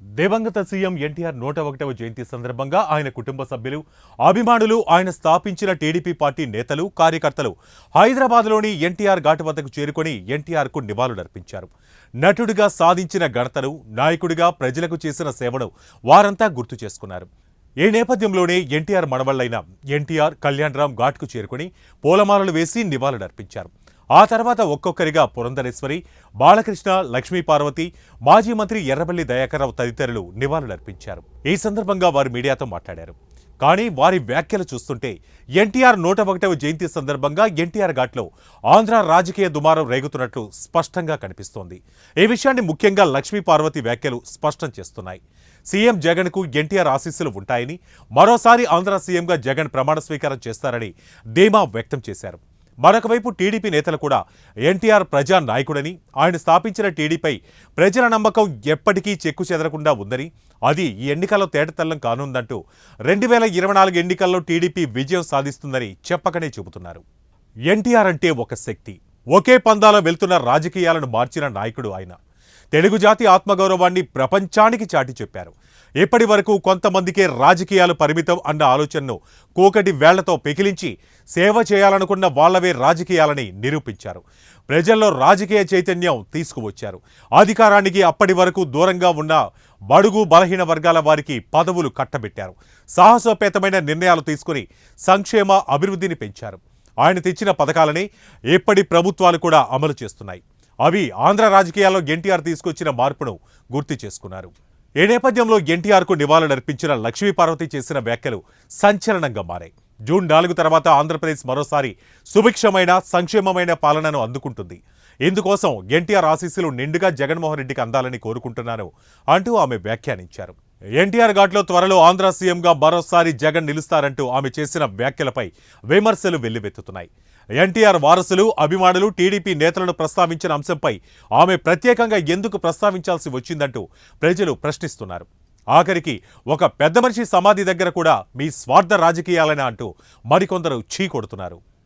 దివంగత సీఎం ఎన్టీఆర్ నూట ఒకటవ జయంతి సందర్భంగా ఆయన కుటుంబ సభ్యులు అభిమానులు ఆయన స్థాపించిన టీడీపీ పార్టీ నేతలు కార్యకర్తలు హైదరాబాద్లోని ఎన్టీఆర్ ఘాటు వద్దకు చేరుకొని ఎన్టీఆర్కు నివాళులర్పించారు. నటుడిగా సాధించిన ఘనతను నాయకుడిగా ప్రజలకు చేసిన సేవను వారంతా గుర్తు చేసుకున్నారు. ఈ నేపథ్యంలోనే ఎన్టీఆర్ మనవళ్ళైన ఎన్టీఆర్ కళ్యాణరామ్ ఘాట్కు చేరుకుని పూలమాలలు వేసి నివాళులర్పించారు. ఆ తర్వాత ఒక్కొక్కరిగా పురంధరేశ్వరి బాలకృష్ణ లక్ష్మీ పార్వతి మాజీ మంత్రి ఎర్రబెల్లి దయాకర్రావు తదితరులు నివాళులర్పించారు. ఈ సందర్భంగా వారు మీడియాతో మాట్లాడారు. కానీ వారి వ్యాఖ్యలు చూస్తుంటే ఎన్టీఆర్ నూట ఒకటవ జయంతి సందర్భంగా ఎన్టీఆర్ ఘాట్లో ఆంధ్ర రాజకీయ దుమారం రేగుతున్నట్లు స్పష్టంగా కనిపిస్తోంది. ఈ విషయాన్ని ముఖ్యంగా లక్ష్మీ పార్వతి వ్యాఖ్యలు స్పష్టం చేస్తున్నాయి. సీఎం జగన్కు ఎన్టీఆర్ ఆశీస్సులు ఉంటాయని మరోసారి ఆంధ్ర సీఎంగా జగన్ ప్రమాణ స్వీకారం చేస్తారని ధీమా వ్యక్తం చేశారు. మరొక వైపు టీడీపీ నేతలు కూడా ఎన్టీఆర్ ప్రజా నాయకుడని ఆయన స్థాపించిన టీడీపై ప్రజల నమ్మకం ఎప్పటికీ చెక్కు చెదరకుండా ఉందని అది ఈ ఎన్నికల్లో తేటతెల్లం కానుందంటూ రెండు వేల ఇరవై నాలుగు ఎన్నికల్లో టీడీపీ విజయం సాధిస్తుందని చెప్పకనే చెబుతున్నారు. ఎన్టీఆర్ అంటే ఒక శక్తి. ఒకే పందాలో వెళ్తున్న రాజకీయాలను మార్చిన నాయకుడు ఆయన. తెలుగు జాతి ఆత్మగౌరవాన్ని ప్రపంచానికి చాటి చెప్పారు. ఇప్పటి వరకు కొంతమందికే రాజకీయాలు పరిమితం అన్న ఆలోచనను కోకటి వేళ్ళతో పెకిలించి సేవ చేయాలనుకున్న వాళ్ళవే రాజకీయాలని నిరూపించారు. ప్రజల్లో రాజకీయ చైతన్యం తీసుకువచ్చారు. అధికారానికి అప్పటి వరకు దూరంగా ఉన్న బడుగు బలహీన వర్గాల వారికి పదవులు కట్టబెట్టారు. సాహసోపేతమైన నిర్ణయాలు తీసుకుని సంక్షేమ అభివృద్ధిని పెంచారు. ఆయన తెచ్చిన పథకాలని ఇప్పటి ప్రభుత్వాలు కూడా అమలు చేస్తున్నాయి. అవి ఆంధ్ర రాజకీయాల్లో ఎన్టీఆర్ తీసుకొచ్చిన మార్పును గుర్తు చేసుకున్నారు. ఈ నేపథ్యంలో ఎన్టీఆర్కు నివాళులర్పించిన లక్ష్మీపార్వతి చేసిన వ్యాఖ్యలు సంచలనంగా మారాయి. జూన్ నాలుగు తర్వాత ఆంధ్రప్రదేశ్ మరోసారి సుభిక్షమైన సంక్షేమమైన పాలనను అందుకుంటుంది. ఇందుకోసం ఎన్టీఆర్ ఆశీస్సులు నిండుగా జగన్మోహన్ రెడ్డికి అందాలని కోరుకుంటున్నాను అంటూ ఆమె వ్యాఖ్యానించారు. ఎన్టీఆర్ ఘాట్లో త్వరలో ఆంధ్ర సీఎంగా మరోసారి జగన్ నిలుస్తారంటూ ఆమె చేసిన వ్యాఖ్యలపై విమర్శలు వెల్లువెత్తుతున్నాయి. ఎన్టీఆర్ వారసులు అభిమానులు టీడీపీ నేతలను ప్రస్తావించిన అంశంపై ఆమె ప్రత్యేకంగా ఎందుకు ప్రస్తావించాల్సి వచ్చిందంటూ ప్రజలు ప్రశ్నిస్తున్నారు. ఆఖరికి ఒక పెద్ద మనిషి సమాధి దగ్గర కూడా మీ స్వార్థ రాజకీయాలనే అంటూ మరికొందరు చీ కొడుతున్నారు.